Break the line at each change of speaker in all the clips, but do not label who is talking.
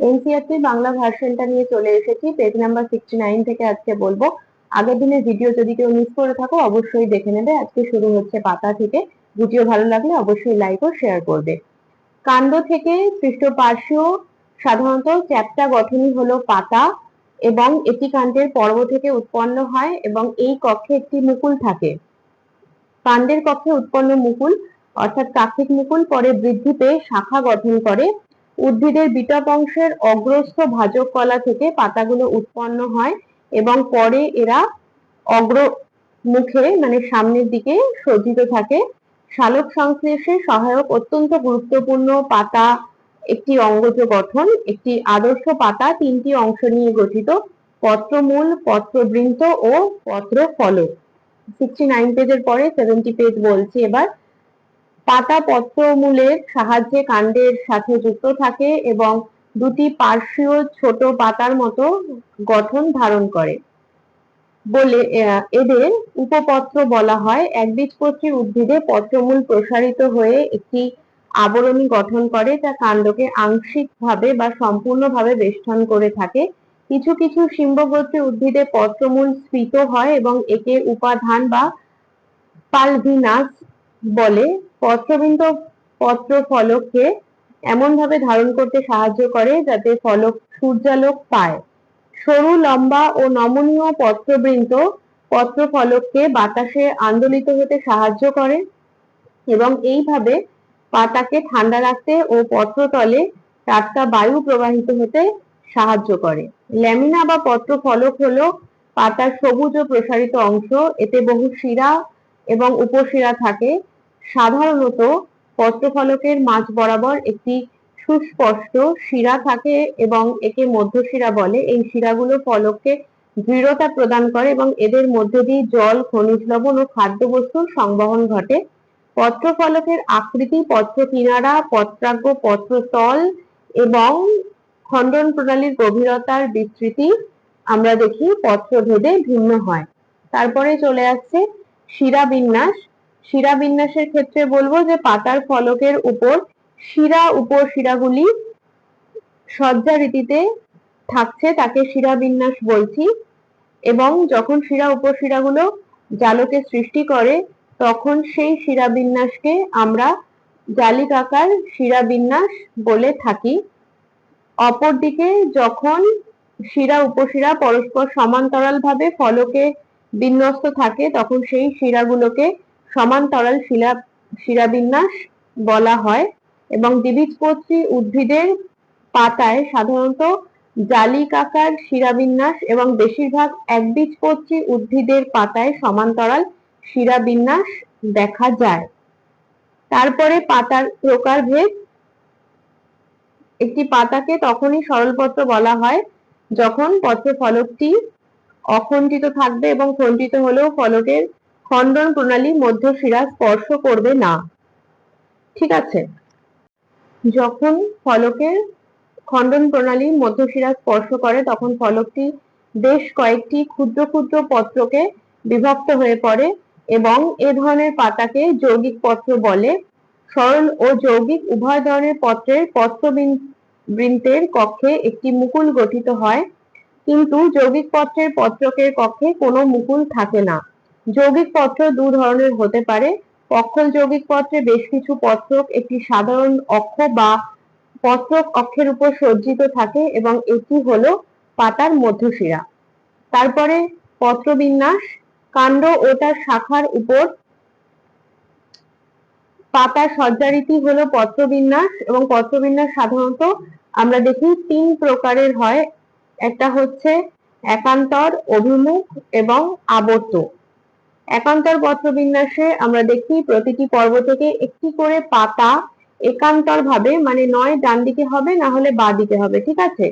NCERT Bangla ভার্সনটা নিয়ে চলে এসেছি। পেজ নাম্বার সিক্সটি নাইন থেকে আজকে বলব। আগের দিনের ভিডিও যদি কেউ মিস করে থাকো, অবশ্যই দেখে নেবে। আজকে শুরু হচ্ছে পাতা থেকে। ভিডিও ভালো লাগলে অবশ্যই লাইক ও শেয়ার করবে। কাণ্ড থেকে পৃষ্ঠপার্শ্বীয় সাধারণত চ্যাপ্টা গঠনই হলো পাতা এবং এটি কাণ্ডের পর্ব থেকে উৎপন্ন হয় এবং এই কক্ষে একটি মুকুল থাকে। কাণ্ডের কক্ষে উৎপন্ন মুকুল অর্থাৎ কাক্ষিক মুকুল পরে বৃদ্ধি পেয়ে শাখা গঠন করে। উদ্ভিদের বিটপ অংশের অগ্রস্থ ভাজক কলা থেকে পাতাগুলো উৎপন্ন হয় এবং পরে এরা অগ্র মুখে মানে সামনের দিকে সজ্জিত থাকে। শালক সংশ্লেষে সহায়ক অত্যন্ত গুরুত্বপূর্ণ পাতা একটি অঙ্গজ গঠন, একটি আদর্শ পাতা তিনটি অংশ নিয়ে গঠিত, পত্রমূল পত্রবৃন্ত ও পত্র ফলক সিক্সটি নাইন পেজের পরে সেভেন্টি পেজ বলছি এবার। পাতা পত্রমূলের সাহায্যে কাণ্ডের সাথে যুক্ত থাকে এবং দুটি পার্শ্বীয় ছোট পাতার মতো গঠন ধারণ করে। বলে এদের উপপত্র বলা হয়। একবীজপত্রী উদ্ভিদে পত্রমূল প্রসারিত হয়ে একটি আবরণী গঠন করে, যা কাণ্ডকে আংশিকভাবে বা সম্পূর্ণভাবে বেষ্টন করে থাকে। কিছু কিছু সিম্বগোত্রী উদ্ভিদে পত্রমূল স্ফীত হয় এবং একে উপাধান বা পালভিনাস বলে। পত্রবিন্দু পত্র ফলককে এমন ভাবে ধারণ করতে সাহায্য করে যাতে ফলক সূর্যালোক পায়। সরু, লম্বা ও নমনীয় পত্রবৃন্ত পত্র ফলককে বাতাসে আন্দোলিত হতে সাহায্য করে এবং এইভাবে পাতাকে ঠান্ডা রাখতে ও পত্রতলে টাটকা বায়ু প্রবাহিত হতে সাহায্য করে। ল্যামিনা বা পত্র ফলক হলো পাতার সবুজ ও প্রসারিত অংশ, এতে বহু শিরা এবং উপশিরা থাকে। সাধারণত পত্রফলকের মাঝ বরাবর একটি সুস্পষ্ট শিরা থাকে এবং একে মধ্যশিরা বলে। এই শিরাগুলো ফলককে দৃঢ়তা প্রদান করে এবং এদের মধ্যে দিয়ে জল, খনিজ লবণ ও খাদ্যবস্তুর সংবহন ঘটে। পত্র ফলকের আকৃতি পত্র কিনারা পত্রাগ্য পত্রতল এবং খণ্ডন প্রণালীর গভীরতার বিস্তৃতি আমরা দেখি, পত্রভেদে ভিন্ন হয়। তারপরে চলে আসছে শিরা বিন্যাস শিরা বিন্যাসের ক্ষেত্রে বলব যে পাতার ফলকের উপর শিরা উপশিরাগুলি সজ্জা রীতিতে থাকছে, তাকে শিরা বিন্যাস বলছি। এবং যখন শিরা উপশিরাগুলো জালকে সৃষ্টি করে, তখন সেই শিরা বিন্যাসকে আমরা জালিকাকার শিরা বিন্যাস বলে থাকি। অপরদিকে যখন শিরা উপশিরা পরস্পর সমান্তরাল ভাবে ফলকে বিন্যস্ত থাকে, তখন সেই শিরাগুলোকে সমান্তরাল শিলা শিরাবিন্যাস বলা হয় এবং দ্বিবীজপত্রী উদ্ভিদের পাতায় সাধারণত জালিকাকার শিরাবিন্যাস এবং বেশিরভাগ একবীজপত্রী উদ্ভিদের পাতায় সমান্তরাল শিরাবিন্যাস দেখা যায়। তারপরে পাতার প্রকারভেদ। একটি পাতাকে তখনই সরলপত্র বলা হয় যখন পত্র ফলকটি অখণ্ডিত থাকবে এবং খণ্ডিত হলেও ফলকের খণ্ডন প্রণালী মধ্যশিরা স্পর্শ করবে না। ঠিক আছে? যখন ফলকের খণ্ডন প্রণালী মধ্যশিরা স্পর্শ করে, তখন ফলকটি বেশ কয়েকটি ক্ষুদ্র ক্ষুদ্র পত্রকে বিভক্ত হয়ে পড়ে এবং এ ধরনের পাতাকে যৌগিক পত্র বলে। সরল ও যৌগিক উভয় ধরনের পত্রের পত্রবৃন্তের কক্ষে একটি মুকুল গঠিত হয়, কিন্তু যৌগিক পত্রের পত্রকের কক্ষে কোনো মুকুল থাকে না। যৌগিক পত্র দু ধরনের হতে পারে। পক্ষল যৌগিক পত্রে বেশ কিছু পত্রক একটি সাধারণ অক্ষ বা পত্রক অক্ষের উপর সজ্জিত থাকে এবং এটি হলো পাতার মধ্যশিরা। তারপরে পত্রবিন্যাস, কাণ্ড ও তার শাখার উপর পাতার সজ্জারীতি হলো পত্রবিন্যাস এবং পত্রবিন্যাস সাধারণত আমরা দেখি তিন প্রকারের হয়। একটা হচ্ছে একান্তর, অভিমুখ এবং আবর্ত। একান্তর পত্র বিন্যাসে আমরা দেখি প্রতিটি পর্ব থেকে একটি করে পাতা একান্তর ভাবে মানে নয় ডান দিকে হবে, না হলে বা দিকে হবে, ঠিক আছে?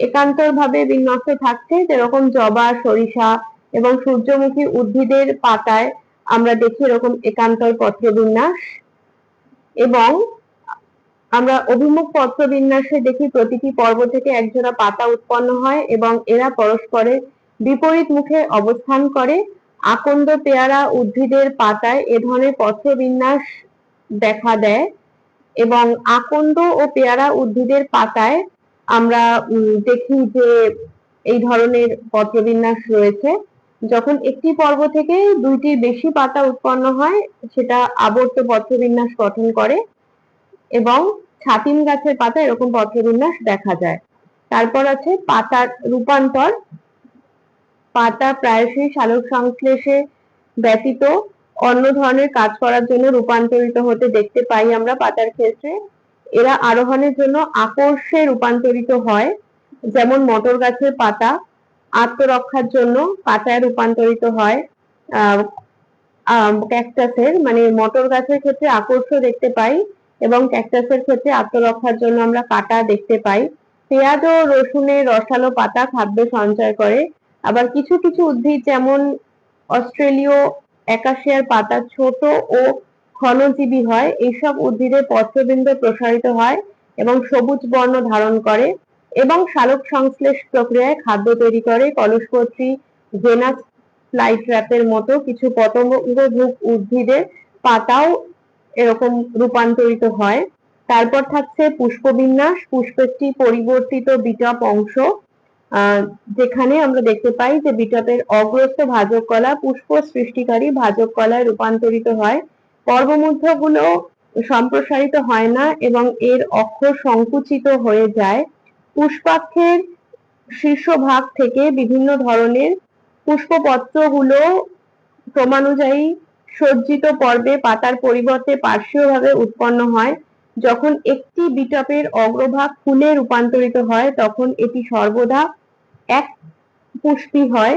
একান্তর ভাবে বিন্যস্ত থাকছে, যেরকম জবা, সরিষা এবং সূর্যমুখী উদ্ভিদের পাতায় আমরা দেখি এরকম একান্তর পত্র বিন্যাস এবং আমরা অভিমুখ পত্র বিন্যাসে দেখি প্রতিটি পর্ব থেকে একজোড়া পাতা উৎপন্ন হয় এবং এরা পরস্পরের বিপরীত মুখে অবস্থান করে। আকন্দ পেয়ারা উদ্ভিদের পাতায় এ ধরনের পত্রবিন্যাস দেখা দেয় এবং আকন্দ ও পেয়ারা উদ্ভিদের পাতায় আমরা দেখি যে এই ধরনের পত্রবিন্যাস রয়েছে। যখন একটি পর্ব থেকে দুইটির বেশি পাতা উৎপন্ন হয়, সেটা আবর্ত পত্রবিন্যাস গঠন করে এবং ছাতিম গাছের পাতা এরকম পত্রবিন্যাস দেখা যায়। তারপর আছে পাতার রূপান্তর। পাতা প্রায়শই সালোক সংশ্লেষে ব্যতীত অন্য ধরনের কাজ করার জন্য রূপান্তরিত হতে দেখতে পাই আমরা পাতার ক্ষেত্রে। এরা আরোহণের জন্য আকর্ষে রূপান্তরিত হয়, যেমন মটর গাছের পাতা আত্মরক্ষার জন্য পাতায় রূপান্তরিত হয় ক্যাকটাসের মানে মটর গাছের ক্ষেত্রে আকর্ষ দেখতে পাই এবং ক্যাকটাসের ক্ষেত্রে আত্মরক্ষার জন্য আমরা কাটা দেখতে পাই। পেঁয়াজ ও রসুনের রসালো পাতা খাদ্য সঞ্চয় করে আবার কিছু কিছু উদ্ভিদ যেমন অস্ট্রেলীয় একাশিয়ার পাতা ছোট ও ক্ষণজীবী হয়, এইসব উদ্ভিদের পত্রবিন্দ প্রসারিত হয় এবং সবুজ বর্ণ ধারণ করে এবং সালোক সংশ্লেষ প্রক্রিয়ায় খাদ্য তৈরি করে। কলসপত্রী জেনাস ফ্লাইট্র্যাপের মতো কিছু পতঙ্গভুক উদ্ভিদের পাতাও এরকম রূপান্তরিত হয়। তারপর থাকছে পুষ্পবিন্যাস। পুষ্প একটি পরিবর্তিত বিটপ অংশ। যেখানে আমরা দেখতে পাই যে বিটপের অগ্রস্ত ভাজক কলা পুষ্প সৃষ্টিকারী ভাজক কলায় রূপান্তরিত হয়। পর্বমধ্যগুলো সম্প্রসারিত হয় না এবং এর অক্ষর সংকুচিত হয়ে যায়। পুষ্পাক্ষের শীর্ষভাগ থেকে বিভিন্ন ধরনের পুষ্পপত্রগুলো ক্রমানুযায়ী সজ্জিত পর্বে পাতার পরিবর্তে পার্শ্বীয়ভাবে উৎপন্ন হয়। যখন একটি বিটপের অগ্রভাগ ফুলে রূপান্তরিত হয়, তখন এটি সর্বদা এক পুষ্পি হয়।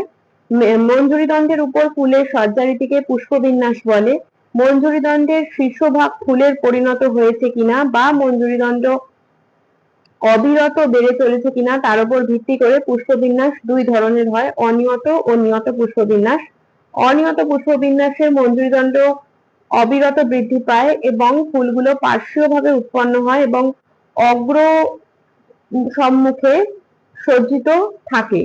মঞ্জুরিদণ্ডের উপর ফুলের সজ্জারীতিকে পুষ্পবিন্যাস বলে। মঞ্জুরিদণ্ডের শীর্ষভাগ ফুলের পরিণত হয়েছে কিনা বা মঞ্জুরিদণ্ড অবিরত বেড়ে চলেছে কিনা, তার উপর ভিত্তি করে পুষ্পবিন্যাস দুই ধরনের হয়, অনিয়ত ও নিয়ত পুষ্পবিন্যাস। অনিয়ত পুষ্পবিন্যাসের মঞ্জুরিদণ্ড অবিরত বৃদ্ধি পায় এবং ফুলগুলো পার্শ্বীয়ভাবে উৎপন্ন হয় এবং অগ্র সম্মুখে সজ্জিত থাকে।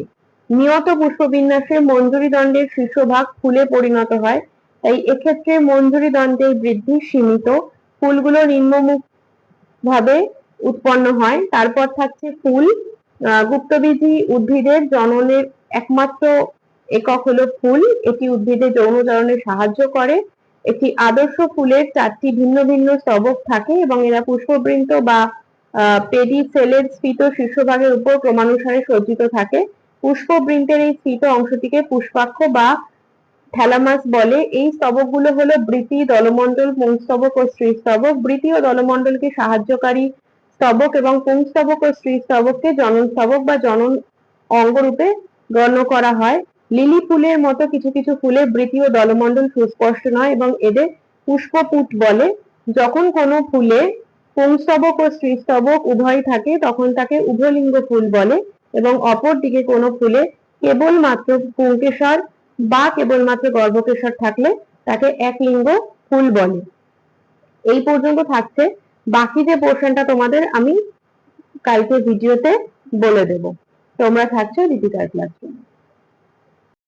নিয়ত পুষ্পবিন্যাসে মঞ্জুরি দণ্ডের শীর্ষভাগ ফুলে পরিণত হয় তাই এক্ষেত্রে মঞ্জুরি দণ্ডের বৃদ্ধি সীমিত। ফুলগুলো নিম্নমুখ ভাবে উৎপন্ন হয় তারপর থাকছে ফুল। আহ, গুপ্তবীজী উদ্ভিদের জননের একমাত্র একক হলো ফুল। এটি উদ্ভিদের যৌন জননে সাহায্য করে। একটি আদর্শ ফুলের চারটি ভিন্ন ভিন্ন স্তবক থাকে এবং এরা পুষ্পবৃন্ত বা পেডি সেলের স্ফীত শীর্ষভাগের উপর ক্রমানুসারে সজ্জিত থাকে। পুষ্পবৃন্তের এই স্ফীত অংশটিকে পুষ্পাক্ষ বা থ্যালামাস বলে। এই স্তবকগুলো হলো বৃতি দলমণ্ডল পুংস্তবক ও স্ত্রীস্তবক বৃতি ও দলমণ্ডলকে সাহায্যকারী স্তবক এবং পুংস্তবক ও স্ত্রীস্তবককে জনন স্তবক বা জনন অঙ্গরূপে গণ্য করা হয়। লিলি ফুলের মতো কিছু কিছু ফুলের বৃতি ও দলমণ্ডল সুস্পষ্ট নয় এবং এদের পুষ্পপুট বলে। যখন কোনো ফুলে পুংস্তবক ও স্ত্রীস্তবক উভয়ই থাকে, তখন তাকে উভলিঙ্গ ফুল বলে এবং অপর দিকে কোনো ফুলে কেবলমাত্র পুংকেশর বা কেবলমাত্র গর্ভকেশর থাকলে তাকে একলিঙ্গ ফুল বলে। এই পর্যন্ত থাকছে। বাকি যে পোর্শনটা তোমাদের আমি কালকে ভিডিওতে বলে দেব। তোমরা থাকছো দীপিকার ক্লাসরুমে।